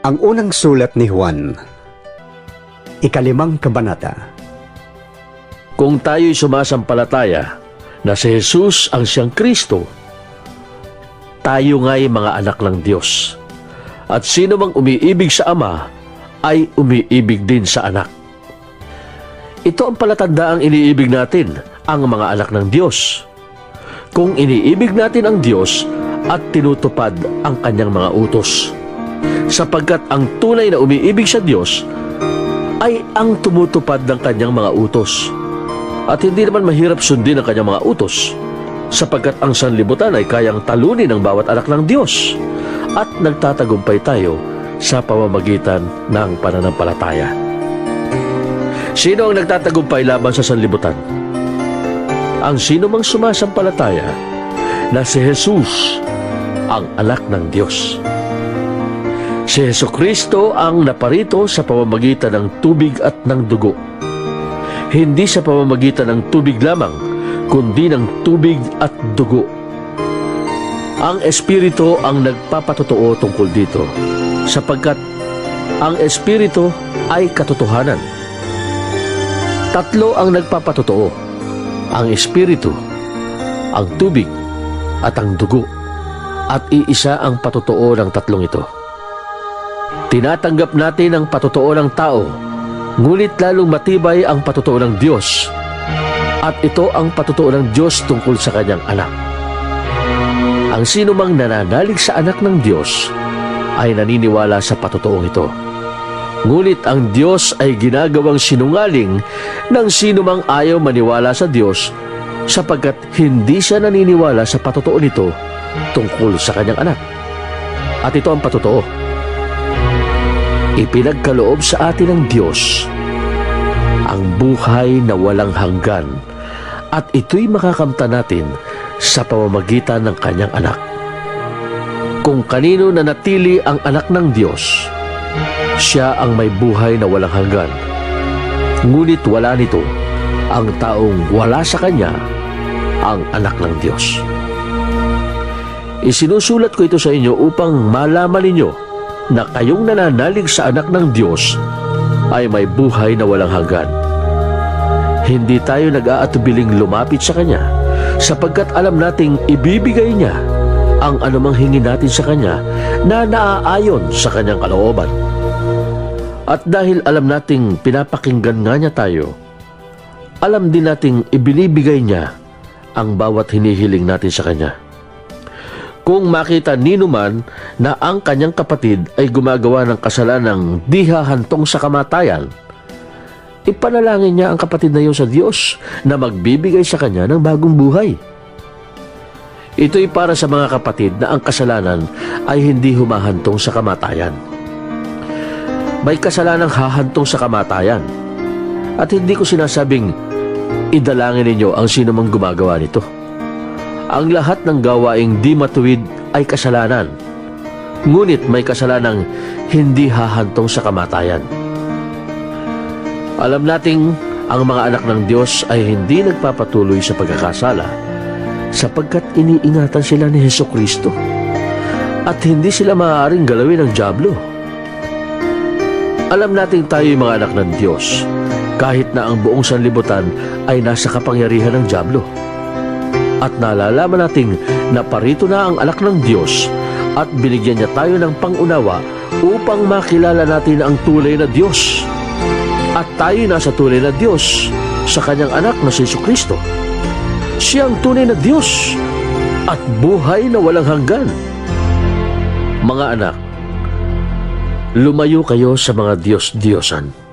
Ang unang sulat ni Juan, ikalimang kabanata. Kung tayo'y sumasampalataya na si Jesus ang siyang Kristo, tayo nga'y mga anak ng Diyos. At sino mang umiibig sa Ama ay umiibig din sa anak. Ito ang palatandaang iniibig natin, ang mga anak ng Diyos. Kung iniibig natin ang Diyos at tinutupad ang kanyang mga utos. Sapagkat ang tunay na umiibig sa Diyos ay ang tumutupad ng kanyang mga utos. At hindi naman mahirap sundin ang kanyang mga utos sapagkat ang sanlibutan ay kayang talunin ng bawat anak ng Diyos at nagtatagumpay tayo sa pamamagitan ng pananampalataya. Sino ang nagtatagumpay laban sa sanlibutan? Ang sino mang sumasampalataya na si Jesus ang anak ng Diyos. Si Heso Kristo ang naparito sa pamamagitan ng tubig at ng dugo. Hindi sa pamamagitan ng tubig lamang, kundi ng tubig at dugo. Ang Espiritu ang nagpapatotoo tungkol dito, sapagkat ang Espiritu ay katotohanan. Tatlo ang nagpapatotoo, ang Espiritu, ang tubig, at ang dugo, at iisa ang patotoo ng tatlong ito. Tinatanggap natin ang patotoo ng tao, ngunit lalong matibay ang patotoo ng Diyos. At ito ang patotoo ng Diyos tungkol sa kanyang anak. Ang sino mang nananalig sa anak ng Diyos ay naniniwala sa patotoong ito. Ngunit ang Diyos ay ginagawang sinungaling ng sino mang ayaw maniwala sa Diyos sapagkat hindi siya naniniwala sa patotoo nito tungkol sa kanyang anak. At ito ang patotoo ipinagkaloob sa atin ng Diyos ang buhay na walang hanggan at ito'y makakamta natin sa pamamagitan ng kanyang anak. Kung kanino na natili ang anak ng Diyos, siya ang may buhay na walang hanggan. Ngunit wala nito ang taong wala sa kanya ang anak ng Diyos. Isinusulat ko ito sa inyo upang malaman ninyo na kayong nananalig sa anak ng Diyos ay may buhay na walang hanggan. Hindi tayo nag-aatubiling lumapit sa Kanya sapagkat alam nating ibibigay niya ang anumang hingin natin sa Kanya na naaayon sa Kanyang kalooban. At dahil alam nating pinapakinggan nga niya tayo, alam din nating ibinibigay niya ang bawat hinihiling natin sa Kanya. Kung makita nino man na ang kanyang kapatid ay gumagawa ng kasalanang di hahantong sa kamatayan, ipanalangin niya ang kapatid na iyon sa Diyos na magbibigay sa kanya ng bagong buhay. Ito'y para sa mga kapatid na ang kasalanan ay hindi humahantong sa kamatayan. May kasalanang hahantong sa kamatayan. At hindi ko sinasabing idalangin ninyo ang sino mang gumagawa nito. Ang lahat ng gawaing di matuwid ay kasalanan. Ngunit may kasalanang hindi hahantong sa kamatayan. Alam nating ang mga anak ng Diyos ay hindi nagpapatuloy sa pagkakasala sapagkat iniingatan sila ni Heso Kristo at hindi sila maaaring galawin ng Diablo. Alam nating tayo'y mga anak ng Diyos kahit na ang buong sanlibutan ay nasa kapangyarihan ng Diablo at nalalaman nating naparito na ang anak ng Diyos at binigyan niya tayo ng pangunawa upang makilala natin ang tunay na Diyos. At tayo nasa tunay na Diyos sa kanyang anak na si Kristo. Siya ang tunay na Diyos at buhay na walang hanggan. Mga anak, lumayo kayo sa mga Diyos-Diyosan